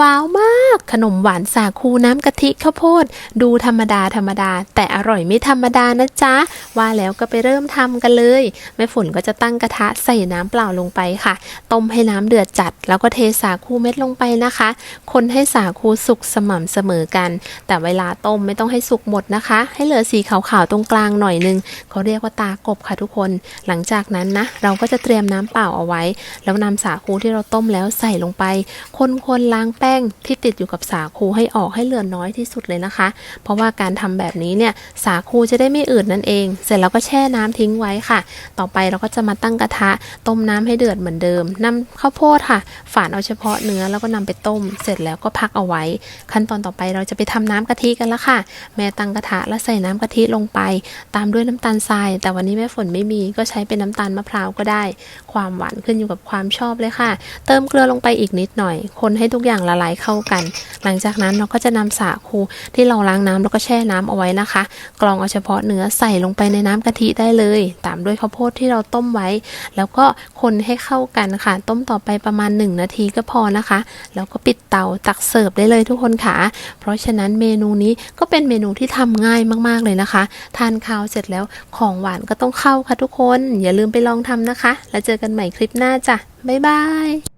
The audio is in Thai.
ว้าวมาก ขนมหวานสาคูน้ำกะทิข้าวโพด ดูธรรมดาธรรมดา แต่อร่อยไม่ธรรมดานะจ๊ะ ว่าแล้วก็ไปเริ่มทำกันเลย แม่ฝนก็จะตั้งกระทะใส่น้ำเปล่าลงไปค่ะ ต้มให้น้ำเดือดจัด แล้วก็เทสาคูเม็ดลงไปนะคะ คนให้สาคูสุกสม่ำเสมอกัน แต่เวลาต้มไม่ต้องให้สุกหมดนะคะ ให้เหลือสีขาวๆตรงกลางหน่อยนึงเขาเรียกว่าตากบค่ะทุกคน หลังจากนั้นนะ เราก็จะเตรียมน้ำเปล่าเอาไว้ แล้วนำสาคูที่เราต้มแล้วใส่ลงไป คนๆล้างแป้งที่ติดอยู่กับสาคูให้ออกให้เหลือน้อยที่สุดเลยนะคะ เพราะว่าการทำแบบนี้เนี่ยสาคูจะได้ไม่อืดนั่นเอง เสร็จแล้วก็แช่น้ำทิ้งไว้ค่ะ ต่อไปเราก็จะมาตั้งกระทะ ต้มน้ำให้เดือดเหมือนเดิมนำข้าวโพดค่ะ ฝานเอาเฉพาะเนื้อแล้วก็นำไปต้ม เสร็จแล้วก็พักเอาไว้ ขั้นตอนต่อไปเราจะไปทำน้ำกะทิกันล้วค่ะ แม่ตั้งกระทะแล้วใส่น้ำกะทิลงไป ตามด้วยน้ำตาลทราย แต่วันนี้แม่ฝนไม่มีก็ใช้เป็นน้ำตาลมะพร้าวก็ได้ ความหวานขึ้นอยู่กับความชอบเลยค่ะ เติมเกลือลงไปอีกนิดหน่อย คนให้ทุกอย่างละลายเข้ากัน หลังจากนั้นเราก็จะนำสาคูที่เราล้างน้ำแล้วก็แช่น้ำเอาไว้นะคะ กรองเอาเฉพาะเนื้อใส่ลงไปในน้ำกะทิได้เลย ตามด้วยข้าวโพดที่เราต้มไว้ แล้วก็คนให้เข้ากันค่ะ ต้มต่อไปประมาณ 1 นาทีก็พอนะคะ แล้วก็ปิดเตาตักเสิร์ฟได้เลยทุกคนค่ะ เพราะฉะนั้นเมนูนี้ก็เป็นเมนูที่ทำง่ายมากๆเลยนะคะ ทานข้าวเสร็จแล้วของหวานก็ต้องเข้าค่ะทุกคน อย่าลืมไปลองทำนะคะ แล้วเจอกันใหม่คลิปหน้าจ้ะบ๊ายบาย